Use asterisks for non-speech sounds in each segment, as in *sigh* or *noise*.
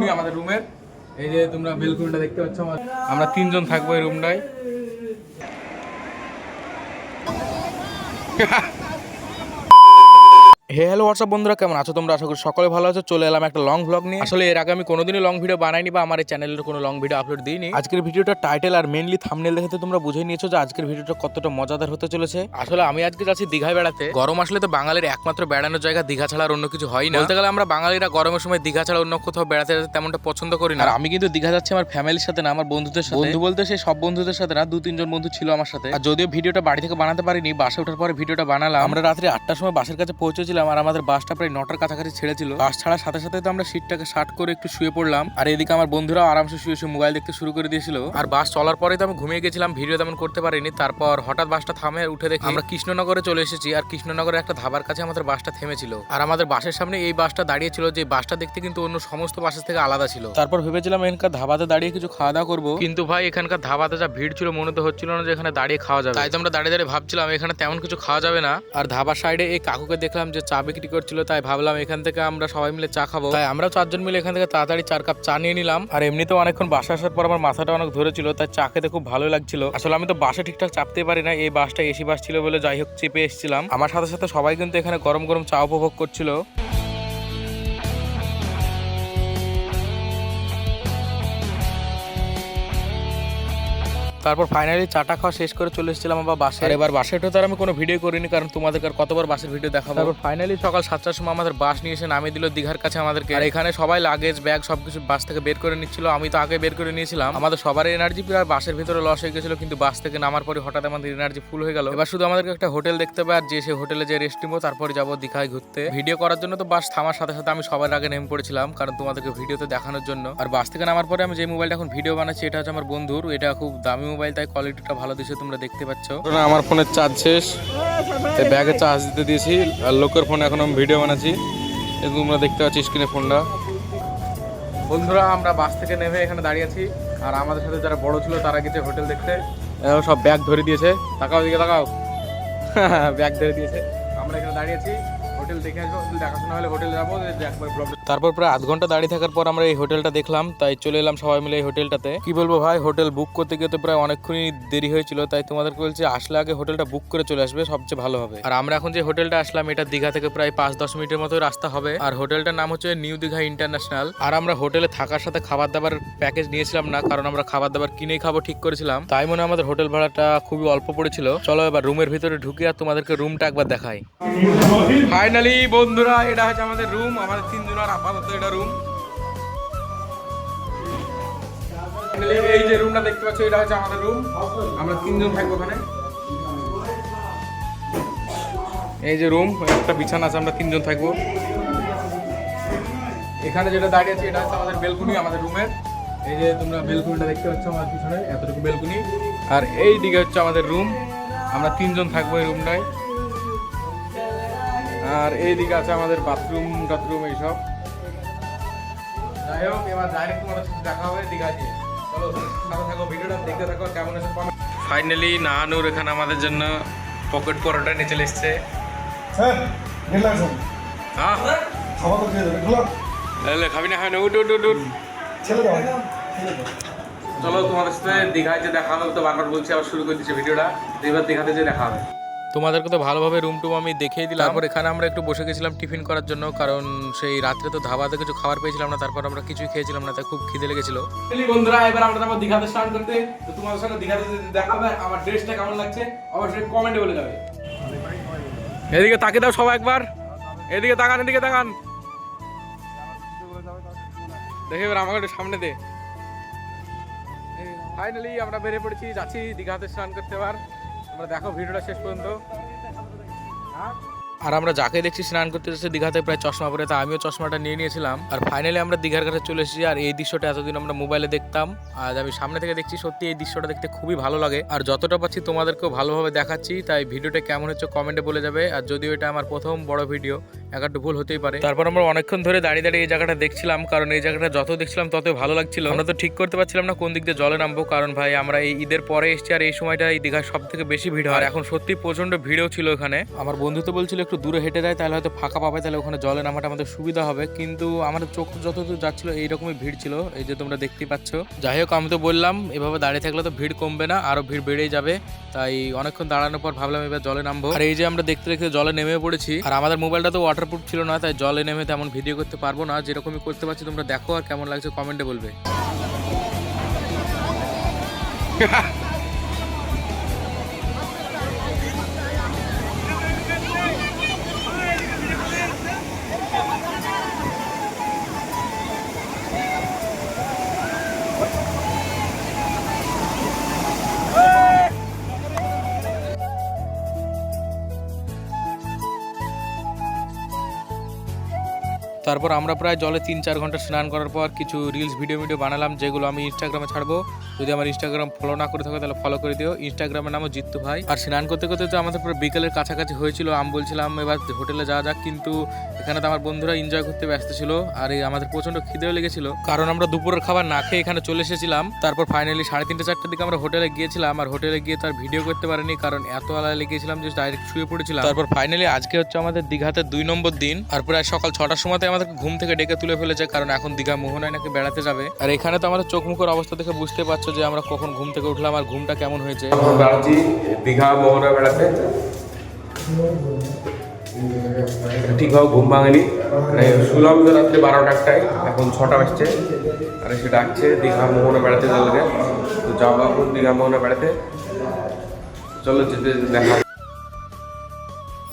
Balcony আমাদের রুমের। এই যে তোমরা বেলকুনিটা দেখতে পাচ্ছ আমরা তিনজন থাকব এই রুমটায়। হে হ্যালো হোয়াটসঅ্যাপ বন্ধুরা? কেমন আছো তোমরা? আশা করি সকলে ভালো আছো। চলে এলাম একটা লং ভ্লগ নিয়ে। আসলে এর আগে আমি কোনোদিনই লং ভিডিও বানাইনি বা আমার এই চ্যানেলের কোনো লং ভিডিও আপলোড দিইনি। আজকের ভিডিওটা টাইটেল আর মেনলি থামনেল দেখে তোমরা বুঝে নিয়েছো যে আজকের ভিডিওটা কতটা মজাদার হতে চলেছে। আসলে আমি আজকে যাচ্ছি দীঘায় বেড়াতে। গরম আসলে তো বাঙালির একমাত্র বেড়ানোর জায়গা দীঘা ছাড়া আর অন্য কিছু হয় না। বলতে গেলে আমরা বাঙালিরা গরমের সময় দীঘা ছাড়া অন্য কোথাও বেড়াতে যেতে তেমনটা পছন্দ করি না। আর আমি কিন্তু দীঘা যাচ্ছি আমার ফ্যামিলির সাথে না আমার বন্ধুদের সাথে। বন্ধু বলতে সেই সব বন্ধুদের সাথে না দু তিনজন বন্ধু ছিল আমার সাথে। আর যদিও ভিডিওটা বাড়ি থেকে বানাতে পারিনি বাসে ওঠার পরে ভিডিওটা বানালাম। আমরা রাত্রি আটটার সময় বাসের কাছে পৌঁছেছিলাম। আর আমাদের বাসটা প্রায় নটার কাছাকাছি ছেড়েছিল। বাস ছাড়ার সাথে সাথে তো আমরা সিটটাকে শার্ট করে একটু শুয়ে পড়লাম। আর এদিকে আমার বন্ধুরাও আরামসে শুয়ে শুয়ে মোবাইল দেখতে শুরু করে দিয়েছিল। আর বাস চলার পরে তো আমি ঘুমিয়ে গেছিলাম, ভিডিও তেমন করতে পারিনি। তারপর হঠাৎ বাসটা থামে উঠে দেখি আমরা কৃষ্ণনগরে চলে এসেছি আর কৃষ্ণনগরে একটা ধাবার কাছে আমাদের বাসটা থেমেছিল। আর আমাদের বাসের সামনে এই বাসটা দাঁড়িয়ে ছিল যে বাসটা দেখতে কিন্তু অন্য সমস্ত বাসের থেকে আলাদা ছিল। তারপর ভেবেছিলাম এখানকার ধাবাতে দাঁড়িয়ে কিছু খাওয়া দাওয়া করব। কিন্তু ভাই, এখানকার ধাবাতে যা ভিড় ছিল মনে তো হচ্ছিল না যে এখানে দাঁড়িয়ে খাওয়া যাবে। তাই তো আমরা দাঁড়িয়ে দাঁড়িয়ে ভাবছিলাম, এখানে তেমন কিছু খাওয়া যাবে না। আর ধাবার সাইডে এই কাকুকে দেখলাম যে চা বিক্রি করছিল, তাই ভাবলাম এখান থেকে আমরা সবাই মিলে চা খাব। তাই আমরা চারজন মিলে এখান থেকে তাড়াতাড়ি চার কাপ চা নিয়ে নিলাম। আর এমনিতেও অনেকক্ষণ বাসা আসার পর আমার মাথাটা অনেক ধরেছিল, তাই চা খেতে খুব ভালো লাগছিল। আসলে আমি তো বাসে ঠিকঠাক চাপতে পারি না, এই বাসটা এসি বাস ছিল বলে যাই হোক, চেপে এসেছিলাম। আমার সাথে সাথে সবাই কিন্তু এখানে গরম গরম চা উপভোগ করছিল। তারপর ফাইনালি চাটা খাওয়া শেষ করে চলে এসেছিলাম আবার বাসে আর এবার বাসে তো আর আমি কোনো ভিডিও করিনি কারণ তোমাদেরকে আর কতবার বাসের ভিডিও দেখাবো? তারপর ফাইনালি সকাল সাতটার সময় আমাদের বাস নিয়ে এসে নামিয়ে দিল দীঘার কাছে আমাদেরকে। আর এখানে সবাই লাগেজ ব্যাগ সবকিছু বাস থেকে বের করে নিচ্ছিল আমি তো আগে বের করে নিয়েছিলাম। আমাদের সবার এনার্জি প্রায় বাসের ভিতরে লস হয়ে গেছিল কিন্তু বাস থেকে নামার পরে হঠাৎ আমাদের এনার্জি ফুল হয়ে গেল। এবার শুধু আমাদেরকে একটা হোটেল দেখতে হবে আর যে সে হোটেলে যে রেস্ট নিবো তারপরে যাব দীঘায় ঘুরতে। ভিডিও করার জন্য তো বাস থামার সাথে সাথে আমি সবার আগে নেমে পড়েছিলাম কারণ তোমাদেরকে ভিডিওতে দেখানোর জন্য। আর বাস থেকে নামার পরে আমি যে মোবাইলটা এখন ভিডিও বানাচ্ছি এটা হচ্ছে আমার বন্ধুর এটা খুব দামি মোবাইল তাই কোয়ালিটিটা ভালো দিছে তোমরা দেখতে পাচ্ছ। আমার ফোনের চার্জ শেষ। ব্যাগে চার্জ দিতে দিয়েছি আর লোকের ফোনে এখন আমি ভিডিও বানাচ্ছি। তোমরা দেখতে পাচ্ছ স্ক্রিনে ফোনটা বন্ধুরা আমরা বাস থেকে নেমে এখানে দাঁড়িয়ে আছি আর আমাদের সাথে যারা বড় ছিল তারা গেছে হোটেল দেখতে। সব ব্যাগ ধরে দিয়েছে। তাকাও দিকে তাকাও। *laughs* ব্যাগ ধরে দিয়েছে। আমরা এখানে দাঁড়িয়ে আছি। হোটেল দেখে আসব দেখাশোনা হলে হোটেল যাব একবার তারপর প্রায় আধ ঘণ্টা দাঁড়িয়ে থাকার পর আমরা এই হোটেলটা দেখলাম তাই চলে এলাম সবাই মিলে এই হোটেলটাতে। কি বলব ভাই হোটেল বুক করতে গিয়ে তো প্রায় অনেকক্ষণই দেরি হয়েছিল তাই তোমাদেরকে বলছি আসলে আগে হোটেলটা বুক করে চলে আসবে সবচেয়ে ভালো হবে। আর আমরা এখন যে হোটেলটা আসলাম এটা দীঘা থেকে প্রায় পাঁচ দশ মিনিটের মতো রাস্তা হবে। আর হোটেলটার নাম হচ্ছে নিউ দীঘা ইন্টারন্যাশনাল। আর আমরা হোটেলে থাকার সাথে খাবার দাবার প্যাকেজ নিয়েছিলাম না কারণ আমরা খাবার দাবার কিনেই খাব ঠিক করেছিলাম। তাই মনে হয় আমাদের হোটেল ভাড়াটা খুবই অল্প পড়েছিল। চলো এবার রুমের ভিতরে ঢুকে আর তোমাদেরকে রুমটা একবার দেখাই। ফাইনালি বন্ধুরা, এটা হচ্ছে আমাদের রুম আমাদের তিনজনের আপাতত এটা রুম এই যে রুমটা দেখতে পাচ্ছ, এটা হচ্ছে আমাদের রুম আমরা তিনজন থাকব ওখানে। এই যে রুম একটা বিছানা আছে, আমরা তিনজন থাকব। এখানে যেটা দাঁড়িয়ে আছে, এটা হচ্ছে আমাদের বেলকুনি আমাদের রুমের এই যে তোমরা বেলকুনিটা দেখতে পাচ্ছ আমার পিছনে, এতটুকু বেলকুনি আর এই দিকে হচ্ছে আমাদের রুম আমরা তিনজন থাকব এই রুমটায় আর এইদিকে আছে আমাদের বাথরুম টাথরুম এইসব। যাই হোক এবার ডাইরেক্ট তোমাদের সাথে দেখা হবে দীঘা গিয়ে চলো সাথে থাকো ভিডিওটা দেখতে থাকো কেমন আছে ফাইনালি নাহানুর এখানে আমাদের জন্য পকেট পরোটা নিয়ে চলে এসছে। হ্যাঁ খাবি না না উঠ উঠ উঠ উঠ। দাও। চলো তোমাদের সাথে দীঘায় যে দেখা হবে তো বারবার বলছি আবার শুরু করে দিচ্ছি ভিডিওটা। এবার দীঘাতে যে দেখা হবে। তোমাদেরকে তো ভালোভাবে রুম টুম আমি দেখিয়ে দিলাম। তারপর এখানে আমরা একটু বসে গেছিলাম টিফিন করার জন্য কারণ সেই রাত্রে তো ধাবাতে কিছু খাবার পেয়েছিলাম না তারপর আমরা কিছুই খেয়েছিলাম না তাই খুব খিদে লেগেছিল। বন্ধুরা এবার আমরা যাব দীঘাতে স্নান করতে। তো তোমাদের সঙ্গে দীঘাতে যদি দেখা আমার ড্রেসটা কেমন লাগছে অবশ্যই কমেন্টে বলে যাবে। এদিকে তাকে দাও সবাই একবার। এদিকে তাকান এদিকে তাকান। দেখে এবার আমাকে একটু সামনে দে। ফাইনালি আমরা বেরিয়ে পড়েছি যাচ্ছি দীঘাতে স্নান করতে এবার। তোমরা দেখো ভিডিওটা শেষ পর্যন্ত। আর আমরা যাকে দেখছি স্নান করতে যাচ্ছে দীঘাতে প্রায় চশমা পরে, তা আমিও চশমাটা নিয়ে নিয়েছিলাম। আর ফাইনালি আমরা দীঘার কাছে চলে এসেছি, আর এই দৃশ্যটা এতদিন আমরা মোবাইলে দেখতাম। আজ আমি সামনে থেকে দেখছি, সত্যি এই দৃশ্যটা দেখতে খুবই ভালো লাগে। আর যতটা পাচ্ছি তোমাদেরকেও ভালোভাবে দেখাচ্ছি, তাই ভিডিওটা কেমন হচ্ছে কমেন্টে বলে যাবে। আর যদিও এটা আমার প্রথম বড় ভিডিও একটু ভুল হতেই পারে। তারপর আমরা অনেকক্ষণ ধরে দাঁড়িয়ে দাঁড়িয়ে এই জায়গাটা দেখছিলাম, কারণ এই জায়গাটা যত দেখছিলাম তত ভালো লাগছিল। আমরা তো ঠিক করতে পারছিলাম না কোন দিক দিয়ে জলে নামবো, কারণ ভাই আমরা এই ঈদের পরে এসেছি, আর এই সময়টা এই দীঘায় সব থেকে বেশি ভিড় হয়। এখন সত্যি প্রচণ্ড ভিড়ও ছিল এখানে। আমার বন্ধু তো বলছিল একটু দূরে হেঁটে যায়, তাহলে হয়তো ফাঁকা পাবে, তাহলে ওখানে জলে নামাটা আমাদের সুবিধা হবে। কিন্তু আমাদের চোখ যতদূর যাচ্ছিল, এইরকমই ভিড় ছিল, এই যে তোমরা দেখতেই পাচ্ছ। যাই হোক, আমি তো বললাম, এভাবে দাঁড়িয়ে থাকলে তো ভিড় কমবে না আরও ভিড় বেড়েই যাবে। তাই অনেকক্ষণ দাঁড়ানোর পর ভাবলাম এবার জলে নামবো। আর এই যে আমরা দেখতে দেখতে জলে নেমে পড়েছি, আর আমাদের মোবাইলটা তো ওয়াটারপ্রুফ ছিল না, তাই জলে নেমে তেমন ভিডিও করতে পারব না। যেরকমই করতে পারছি, তোমরা দেখো আর কেমন লাগছে কমেন্টে বলবে। *laughs* তারপর আমরা প্রায় জলে তিন চার ঘণ্টা স্নান করার পর কিছু রিলস ভিডিও ভিডিও বানালাম, যেগুলো আমি ইনস্টাগ্রামে ছাড়বো। যদি আমার ইনস্টাগ্রাম ফলো না করে থাকো, তাহলে ফলো করে দিও। ইনস্টাগ্রামের নামও জিত্তু ভাই। আর স্নান করতে করতে তো আমাদের পুরো বিকেলের কাছাকাছি হয়েছিল, আমি বলছিলাম এবার হোটেলে যাওয়া যাক, কিন্তু এখানে তো আমার বন্ধুরা এনজয় করতে ব্যস্ত ছিল, আর এই আমাদের প্রচণ্ড খিদেও লেগেছিল। কারণ আমরা দুপুরের খাবার না খেয়ে এখানে চলে এসেছিলাম, তারপর ফাইনালি সাড়ে তিনটে চারটের দিকে আমরা হোটেলে গিয়েছিলাম, আর হোটেলে গিয়ে তার ভিডিও করতে পারিনি, কারণ এত আলাদা লেগেছিলাম যে ডাইরেক্ট শুয়ে পড়েছিলাম। তারপর ফাইনালি আজকে হচ্ছে আমাদের দীঘাতে দুই নম্বর দিন, আর প্রায় সকাল ছটার সময়তে আমাদের ঘুম থেকে ডেকে তুলে ফেলেছে, কারণ এখন দীঘা মোহনায় নাকি বেড়াতে যাবে। আর এখানে তো আমাদের চোখ মুখের অবস্থা দেখে বুঝতে পারছ যে আমরা কখন ঘুম থেকে উঠলাম আর ঘুমটা কেমন হয়েছে। দীঘা মোহনা বেড়াতে। ঠিকভাবে ঘুম ভাঙেনি। মানে শুলাম তো রাত্রে বারোটা একটায়, এখন ছটা বাজছে। আর সে ডাকছে দীঘা মোহনা বেড়াতে চলে তো যাওয়া এখন দীঘা মোহনা বেড়াতে। চলো যেতে দেখা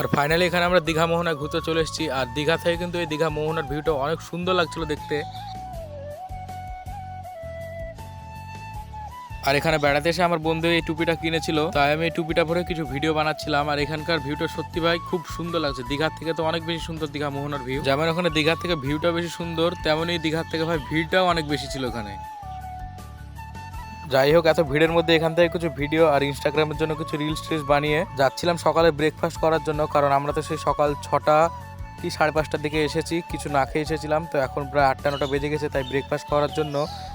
আর ফাইনালি এখানে আমরা দীঘা মোহনা ঘুরতে চলে এসেছি। আর দীঘা থেকে কিন্তু এই দীঘা মোহনার ভিউটা অনেক সুন্দর লাগছিল দেখতে। আর এখানে বেড়াতে এসে আমার বন্ধু এই টুপিটা কিনেছিল। তাই আমি এই টুপিটা পরে কিছু ভিডিও বানাচ্ছিলাম। আর এখানকার ভিউটা সত্যি ভাই খুব সুন্দর লাগছে। দীঘার থেকে তো অনেক বেশি সুন্দর দীঘা মোহনার ভিউ যেমন ওখানে দীঘার থেকে ভিউটা বেশি সুন্দর, তেমনই দীঘার থেকে ভাই ভিড়টাও অনেক বেশি ছিল ওখানে। যাই হোক, এত ভিড়ের মধ্যে এখান থেকে কিছু ভিডিও আর ইনস্টাগ্রামের জন্য কিছু রিলস টিলস বানিয়ে যাচ্ছিলাম সকালে ব্রেকফাস্ট করার জন্য। কারণ আমরা তো সেই সকাল ছটা কি সাড়ে পাঁচটার দিকে এসেছি কিছু না খেয়ে এসেছিলাম তো এখন প্রায় আটটা নটা বেজে গেছে তাই ব্রেকফাস্ট করার জন্য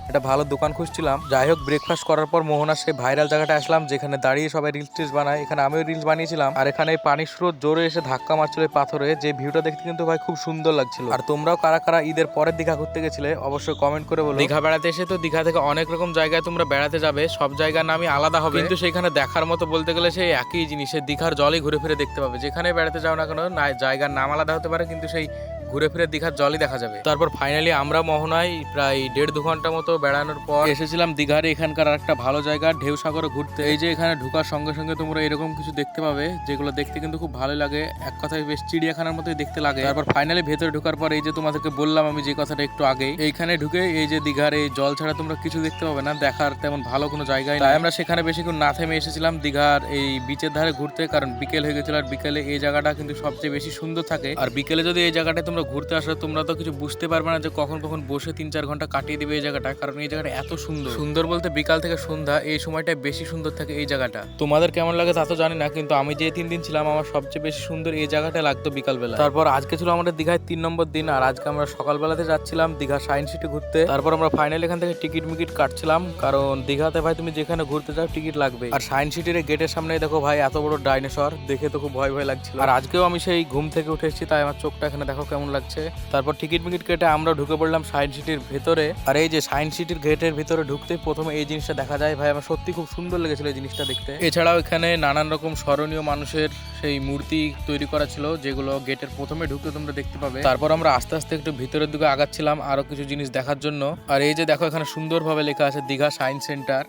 একটা ভালো দোকান খুঁজছিলাম। যাই হোক ব্রেকফাস্ট করার পর মোহনার সেই ভাইরাল জায়গাটা আসলাম যেখানে দাঁড়িয়ে সবাই রিলস টিলস বানায় এখানে আমিও রিলস বানিয়েছিলাম। আর এখানে পানির স্রোত জোরে এসে ধাক্কা মারছিল এই পাথরে যে ভিউটা দেখতে কিন্তু ভাই খুব সুন্দর লাগছিল। আর তোমরাও কারা কারা ঈদের পরের দীঘা ঘুরতে গেছিলে অবশ্যই কমেন্ট করে বলো। দীঘা বেড়াতে এসে তো দীঘা থেকে অনেক রকম জায়গায় তোমরা বেড়াতে যাবে সব জায়গার নামই আলাদা হবে। কিন্তু সেখানে দেখার মতো বলতে গেলে সেই একই জিনিস দীঘার জলই ঘুরে ফিরে দেখতে পাবে। যেখানে বেড়াতে যাও না কেন জায়গার নাম আলাদা হতে পারে কিন্তু সেই ঘুরে ফিরে দীঘার জলই দেখা যাবে। তারপর ফাইনালি আমরা মোহনায় প্রায় দেড় দু ঘণ্টা মতো বেড়ানোর পর এসেছিলাম দীঘার এখানকার একটা ভালো জায়গা, ঢেউ সাগরে ঘুরতে। এই যে এখানে ঢোকার সঙ্গে সঙ্গে তোমরা এরকম কিছু দেখতে পাবে, যেগুলো দেখতে কিন্তু খুব ভালো লাগে। এক কথায় বেশ চিড়িয়াখানার মতোই দেখতে লাগে। তারপর ফাইনালি ভেতরে ঢোকার পর এই যে তোমাদেরকে বললাম আমি যে কথাটা একটু আগে, এইখানে ঢুকে এই যে দীঘার এই জল ছাড়া তোমরা কিছু দেখতে পাবে না, দেখার তেমন ভালো কোনো জায়গায় তাই আমরা সেখানে বেশিক্ষণ না থেমে এসেছিলাম দীঘার এই বিচের ধারে ঘুরতে, কারণ বিকেল হয়ে গেছিল আর বিকেলে এই জায়গাটা কিন্তু সবচেয়ে বেশি সুন্দর থাকে। আর বিকেলে যদি এই জায়গাটায় তোমরা ঘুরতে আসো তোমরা তো কিছু বুঝতে পারবে না যে কখন কখন বসে তিন চার ঘণ্টা কাটিয়ে দিবে এই জায়গাটা কারণ এই জায়গাটা এত সুন্দর। সুন্দর বলতে বিকাল থেকে সন্ধ্যা এই সময়টা বেশি সুন্দর থাকে এই জায়গাটা। তোমাদের কেমন লাগে তা তো জানি না কিন্তু আমি যে তিন দিন ছিলাম আমার সবচেয়ে বেশি সুন্দর এই জায়গাটা লাগতো বিকালবেলা। তারপর আজকে ছিল আমাদের দীঘায় তিন নম্বর দিন আর আজকে আমরা সকালবেলাতে যাচ্ছিলাম দীঘা সায়েন্স সিটি ঘুরতে। তারপর আমরা ফাইনাল এখান থেকে টিকিট মিকিট কাটছিলাম কারণ দীঘাতে ভাই তুমি যেখানে ঘুরতে যাও টিকিট লাগবে। আর সায়েন্স সিটির গেটের সামনে দেখো ভাই এত বড় ডাইনোসর দেখে তো খুব ভয় ভয় লাগছিল। আর আজকেও আমি সেই ঘুম থেকে উঠে এসেছি তাই আমার চোখটা এখানে দেখো কেমন লাগছে। তারপর টিকিট মিকিট কেটে আমরা ঢুকে পড়লাম সায়েন্স সিটির ভেতরে। আর এই যে সায়েন্স সিটির গেটের ভিতরে ঢুকতে প্রথমে এই জিনিসটা দেখা যায়। ভাই, আমার সত্যি খুব সুন্দর লেগেছিল এই জিনিসটা দেখতে। এছাড়াও এখানে নানান রকম স্মরণীয় মানুষের সেই মূর্তি তৈরি করা ছিল, যেগুলো গেটের প্রথমে ঢুকতে তোমরা দেখতে পাবে। তারপর আমরা আস্তে আস্তে একটু ভিতরের দিকে আগাচ্ছিলাম আরও কিছু জিনিস দেখার জন্য। আর এই যে দেখো, এখানে সুন্দরভাবে লেখা আছে দীঘা সায়েন্স সেন্টার।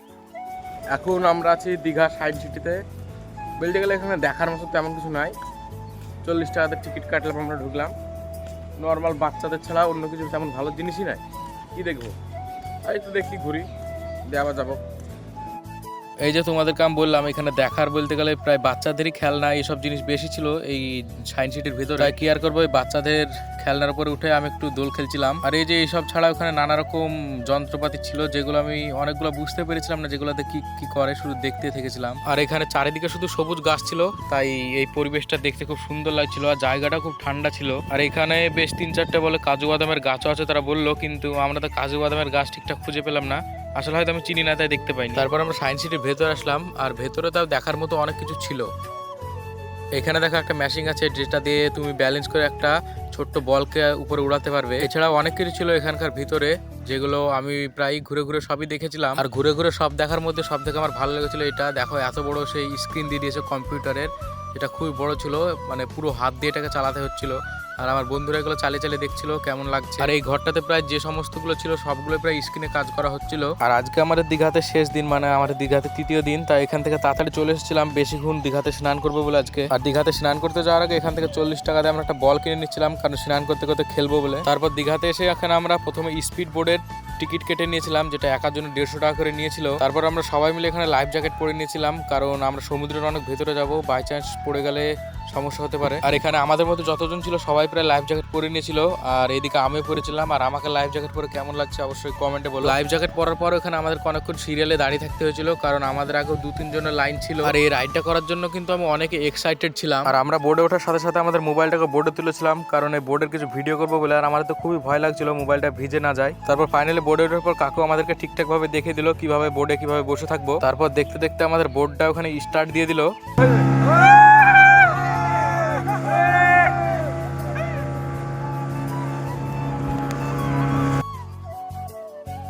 এখন আমরা আছি দীঘা সাইড সিটিতে। বলতে গেলে এখানে দেখার মতো তেমন কিছু নাই। চল্লিশ টাকাতে টিকিট কাটলাম, আমরা ঢুকলাম। নর্মাল বাচ্চাদের ছাড়া অন্য কিছু তেমন ভালো জিনিসই নাই। কি দেখব? এই তো দেখি ঘুরি। দেওয়া যাব। এই যে তোমাদেরকে আমি বললাম, এখানে দেখার বলতে গেলে প্রায় বাচ্চাদেরই খেলনা, এইসব জিনিস বেশি ছিল। এই সায়েন্স সিটির ভিতরে। কি আর করব, এই বাচ্চাদের খেলনার উপরে উঠে আমি একটু দোল খেলছিলাম। আর এই যে এইসব ছাড়া ওখানে নানা রকম যন্ত্রপাতি ছিল, যেগুলো আমি অনেকগুলো বুঝতে পেরেছিলাম না যেগুলোতে কি কি করে, শুধু দেখতে থেকেছিলাম। আর এখানে চারিদিকে শুধু সবুজ গাছ ছিল, তাই এই পরিবেশটা দেখতে খুব সুন্দর লাগছিল আর জায়গাটা খুব ঠান্ডা ছিল। আর এখানে বেশ তিন চারটে বলে কাজু বাদামের গাছও আছে, তারা বলল, কিন্তু আমরা তো কাজু বাদামের গাছ ঠিকঠাক খুঁজে পেলাম না। আসলে হয়তো আমি চিনি না, তাই দেখতে পাইনি। তারপর আমরা সায়েন্স সিটির ভেতরে আসলাম, আর ভেতরে তাও দেখার মতো অনেক কিছু ছিল। এখানে দেখো একটা মেশিন আছে, যেটা দিয়ে তুমি ব্যালেন্স করে একটা ছোট্ট বলকে উপরে উড়াতে পারবে। এছাড়াও অনেক কিছু ছিল এখানকার ভিতরে, যেগুলো আমি প্রায় ঘুরে ঘুরে সবই দেখেছিলাম। আর ঘুরে ঘুরে সব দেখার মধ্যে সব থেকে আমার ভালো লেগেছিল এটা, দেখো এত বড় সেই স্ক্রিন দিয়ে দিয়েছে কম্পিউটারের এটা খুবই বড় ছিল মানে পুরো হাত দিয়ে এটাকে চালাতে হচ্ছিল। আর আমার বন্ধুরা এগুলো চালিয়ে চালিয়ে দেখছিল, কেমন লাগছে। আর এই ঘরটাতে প্রায় যে সমস্তগুলো ছিল, সবগুলো প্রায় স্ক্রিনে কাজ করা হচ্ছিল। আর আজকে আমাদের দীঘাতে শেষ দিন মানে আমাদের দীঘাতে তৃতীয় দিন, তাই এখান থেকে তাড়াতাড়ি চলে এসেছিলাম। বেশিক্ষণ দীঘাতে স্নান করব বলে আজকে। আর দীঘাতে স্নান করতে যাওয়ার আগে এখান থেকে চল্লিশ টাকা দিয়ে আমরা একটা বল কিনে নিচ্ছিলাম, কারণ স্নান করতে করতে খেলব বলে। তারপর দীঘাতে এসে এখানে আমরা প্রথমে স্পিড বোর্ডের টিকিট কেটে নিয়েছিলাম, যেটা একার জন্য দেড়শো টাকা করে নিয়েছিল। তারপর আমরা সবাই মিলে এখানে লাইফ জ্যাকেট পরে নিয়েছিলাম, কারণ আমরা সমুদ্রের অনেক ভেতরে যাব। বাই চান্স পড়ে গেলে সমস্যা হতে পারে। আর এখানে আমাদের মধ্যে যতজন ছিল সবাই প্রায় লাইফ জ্যাকেট পরে নিয়েছিল। আর এদিকে আমিও পরেছিলাম। আর আমাকে লাইফ জ্যাকেট পরে কেমন লাগছে অবশ্যই কমেন্টে বলো। লাইফ জ্যাকেট পরার পর এখানে আমাদের অনেকক্ষণ সিরিয়ালে দাঁড়িয়ে থাকতে হয়েছিল। কারণ আমাদের আগেও দু তিনজনের লাইন ছিল। আর এই রাইডটা করার জন্য কিন্তু আমি অনেক এক্সাইটেড ছিলাম। আর আমরা বোর্ডে ওঠার সাথে সাথে আমাদের মোবাইলটাকে বোর্ডে তুলেছিলাম। কারণ এই বোর্ডের কিছু ভিডিও করব বলে আর আমাদের তো খুবই ভয় লাগছিল মোবাইলটা ভিজে না যায়। তারপর ফাইনালি বোর্ডে ওঠার পর কাকু আমাদেরকে ঠিকঠাক ভাবে দেখে দিল কীভাবে বোর্ডে কীভাবে বসে থাকব। তারপর দেখতে দেখতে আমাদের বোর্ডটা ওখানে স্টার্ট দিয়ে দিল।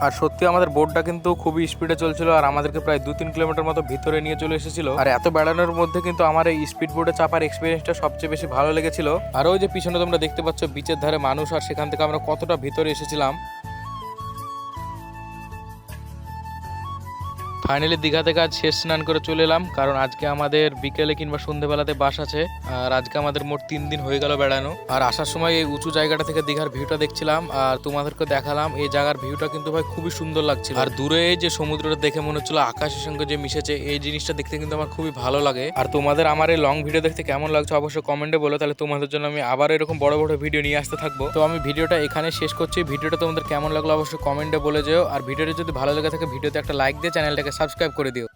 আর সত্যি আমাদের বোটটা কিন্তু খুবই স্পিডে চলছিল আর আমাদেরকে প্রায় দু তিন কিলোমিটার মতো ভিতরে নিয়ে চলে এসেছিল। আর এত বেড়ানোর মধ্যে কিন্তু আমার এই স্পিড বোটে চাপার এক্সপিরিয়েন্সটা সবচেয়ে বেশি ভালো লেগেছিল। আর ওই যে পিছনে তোমরা দেখতে পাচ্ছ বিচের ধারে মানুষ, আর সেখান থেকে আমরা কতটা ভিতরে এসেছিলাম। ফাইনালি দীঘা থেকে আজ শেষ স্নান করে চলে এলাম, কারণ আজকে আমাদের বিকেলে কিংবা সন্ধ্যেবেলাতে বাস আছে, আর আজকে আমাদের মোট তিন দিন হয়ে গেল বেড়ানো। আর আসার সময় এই উঁচু জায়গাটা থেকে দীঘার ভিউটা দেখছিলাম, আর তোমাদেরকে দেখালাম, এই জায়গার ভিউটা কিন্তু ভাই খুবই সুন্দর লাগছিল। আর দূরে যে সমুদ্রটা দেখে মনে হচ্ছিল আকাশের সঙ্গে যে মিশেছে, এই জিনিসটা দেখতে কিন্তু আমার খুবই ভালো লাগে। আর তোমাদের আমার এই লং ভিডিও দেখতে কেমন লাগছে অবশ্যই কমেন্টে বলো, তাহলে তোমাদের জন্য আমি আবার এরকম বড় বড় ভিডিও নিয়ে আসতে থাকব। তো আমি ভিডিওটা এখানে শেষ করছি, ভিডিওটা তোমাদের কেমন লাগল অবশ্যই কমেন্টে বলে যেও। আর ভিডিওটা যদি ভালো লেগে থাকে, ভিডিওতে একটা লাইক দিয়ে চ্যানেলটাকে সাবস্ক্রাইব করে দিও।